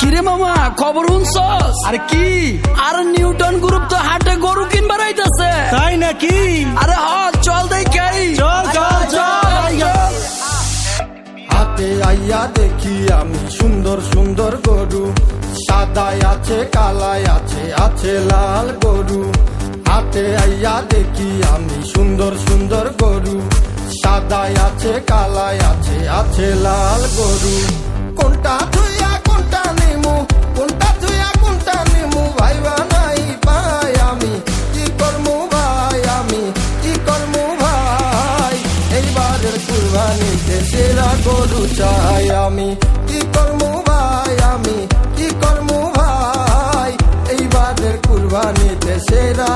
কিরে মামা খবর শুনছস? আর কি? আর নিউটন গ্রুপ তো হাটে গরু কিনবার আইতাছে। তাই নাকি? আরে হ চল দেখাই। চল চল চল। হাতে আইয়া দেখি আমি সুন্দর সুন্দর গরু। সাদায় আছে কালায় আছে আছে লাল গরু। হাতে আইয়া দেখি আমি সুন্দর সুন্দর গরু। সাদায় আছে কালাই আছে আছে লাল গরু। কোনটা তুই সেরা গরু চাই আমি। কি কর্ম ভাই আমি? কি কর্ম ভাই? এইবারের কুরবানিতে সেরা।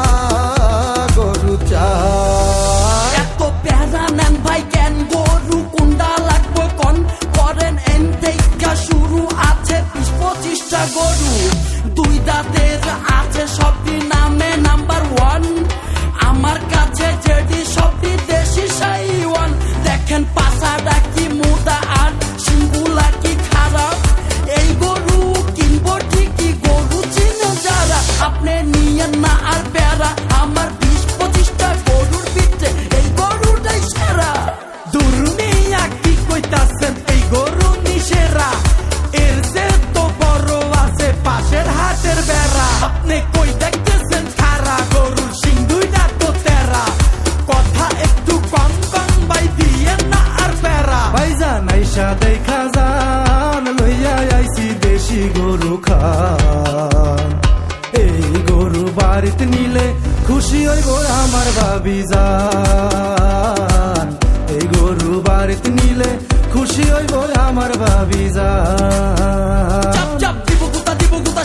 বাড়িতে নিলে খুশি হইব আমার ভাবি যান এই গরু বাড়িতে নিলে খুশি হইব আমার ভাবি যান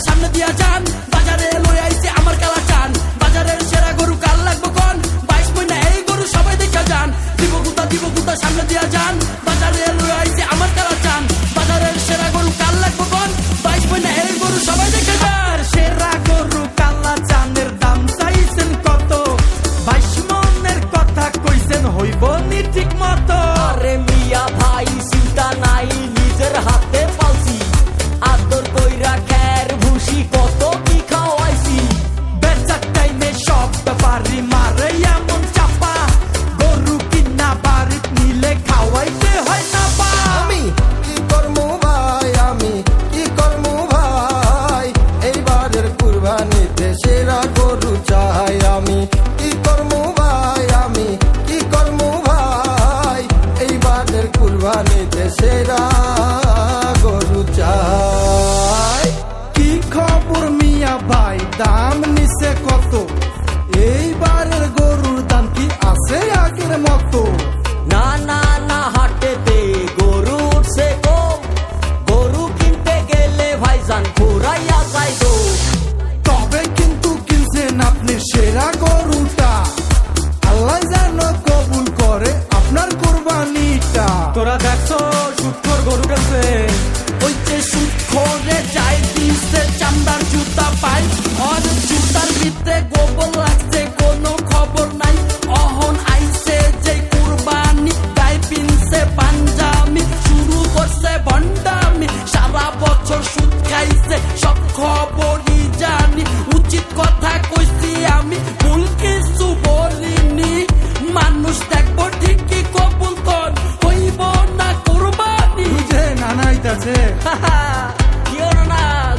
সামনে দিয়া যান। বাজারে লই তোরা দেখছ সুখর গরু গেছে। ওই যে সুখরে যাই দিছে চামড়ার জুতা পাই।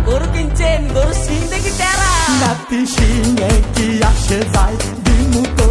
গরু কিনছেন গরু সিং দেখি টেরা নাতি সিং কি আসে যায় দিমু তো